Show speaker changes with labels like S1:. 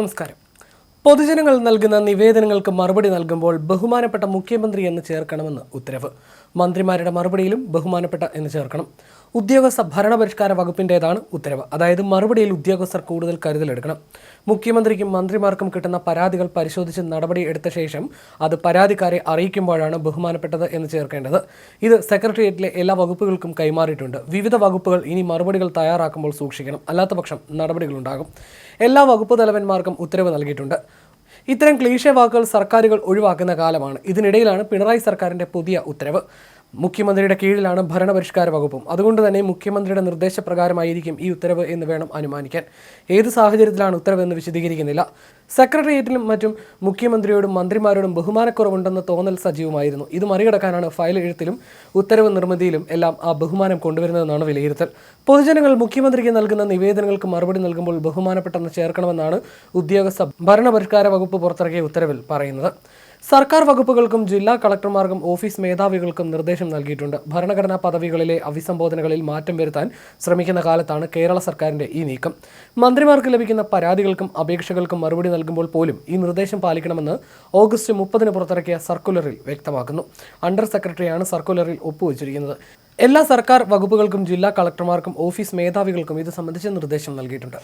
S1: നമസ്കാരം. പൊതുജനങ്ങൾ നൽകുന്ന നിവേദനങ്ങൾക്ക് മറുപടി നൽകുമ്പോൾ ബഹുമാനപ്പെട്ട മുഖ്യമന്ത്രി എന്ന് ചേർക്കണമെന്ന് ഉത്തരവ്. മന്ത്രിമാരുടെ മറുപടിയിലും ബഹുമാനപ്പെട്ട എന്ന് ചേർക്കണം. ഉദ്യോഗസ്ഥ ഭരണപരിഷ്കാര വകുപ്പിന്റേതാണ് ഉത്തരവ്. അതായത് മറുപടിയിൽ ഉദ്യോഗസ്ഥർ കൂടുതൽ കരുതലെടുക്കണം മുഖ്യമന്ത്രിക്കും മന്ത്രിമാർക്കും കിട്ടുന്ന പരാതികൾ പരിശോധിച്ച് നടപടി എടുത്ത ശേഷം അത് പരാതിക്കാരെ അറിയിക്കുമ്പോഴാണ് ബഹുമാനപ്പെട്ടത് എന്ന് ചേർക്കേണ്ടത്. ഇത് സെക്രട്ടേറിയറ്റിലെ എല്ലാ വകുപ്പുകൾക്കും കൈമാറിയിട്ടുണ്ട്. വിവിധ വകുപ്പുകൾ ഇനി മറുപടികൾ തയ്യാറാക്കുമ്പോൾ സൂക്ഷിക്കണം. അല്ലാത്തപക്ഷം നടപടികളുണ്ടാകും. എല്ലാ വകുപ്പ് തലവന്മാർക്കും ഉത്തരവ് നൽകിയിട്ടുണ്ട്. ഇത്തരം ക്ലീശ വാക്കുകൾ സർക്കാരുകൾ ഒഴിവാക്കുന്ന കാലമാണ്. ഇതിനിടയിലാണ് പിണറായി സർക്കാരിന്റെ പുതിയ ഉത്തരവ്. മുഖ്യമന്ത്രിയുടെ കീഴിലാണ് ഭരണപരിഷ്കാര വകുപ്പും. അതുകൊണ്ട് തന്നെ മുഖ്യമന്ത്രിയുടെ നിർദ്ദേശപ്രകാരമായിരിക്കും ഈ ഉത്തരവ് എന്ന് വേണം അനുമാനിക്കാൻ. ഏത് സാഹചര്യത്തിലാണ് ഉത്തരവ് എന്ന് വിശദീകരിക്കുന്നില്ല. സെക്രട്ടേറിയറ്റിലും മറ്റും മുഖ്യമന്ത്രിയോടും മന്ത്രിമാരോടും ബഹുമാനക്കുറവുണ്ടെന്ന തോന്നൽ സജീവമായിരുന്നു. ഇത് മറികടക്കാനാണ് ഫയൽ എഴുത്തിലും ഉത്തരവ് നിർമ്മിതിയിലും എല്ലാം ആ ബഹുമാനം കൊണ്ടുവരുന്നതെന്നാണ് വിലയിരുത്തൽ. പൊതുജനങ്ങൾ മുഖ്യമന്ത്രിക്ക് നൽകുന്ന നിവേദനങ്ങൾക്ക് മറുപടി നൽകുമ്പോൾ ബഹുമാനപ്പെട്ടെന്ന് ചേർക്കണമെന്നാണ് ഉദ്യോഗസ്ഥ ഭരണപരിഷ്കാര വകുപ്പ് പുറത്തിറക്കിയ ഉത്തരവിൽ പറയുന്നത്. സർക്കാർ വകുപ്പുകൾക്കും ജില്ലാ കളക്ടർമാർക്കും ഓഫീസ് മേധാവികൾക്കും നിർദ്ദേശം നൽകിയിട്ടുണ്ട്. ഭരണഘടനാ പദവികളിലെ അഭിസംബോധനകളിൽ മാറ്റം വരുത്താൻ ശ്രമിക്കുന്ന കാലത്താണ് കേരള സർക്കാരിന്റെ ഈ നീക്കം. മന്ത്രിമാർക്ക് ലഭിക്കുന്ന പരാതികൾക്കും അപേക്ഷകൾക്കും മറുപടി നൽകുമ്പോൾ പോലും ഈ നിർദ്ദേശം പാലിക്കണമെന്ന് ഓഗസ്റ്റ് മുപ്പതിന് പുറത്തിറക്കിയ സർക്കുലറിൽ വ്യക്തമാക്കുന്നു. അണ്ടർ സെക്രട്ടറിയാണ് സർക്കുലറിൽ ഒപ്പുവച്ചിരിക്കുന്നത്. എല്ലാ സർക്കാർ വകുപ്പുകൾക്കും ജില്ലാ കളക്ടർമാർക്കും ഓഫീസ് മേധാവികൾക്കും ഇത് സംബന്ധിച്ച് നിർദ്ദേശം നൽകിയിട്ടുണ്ട്.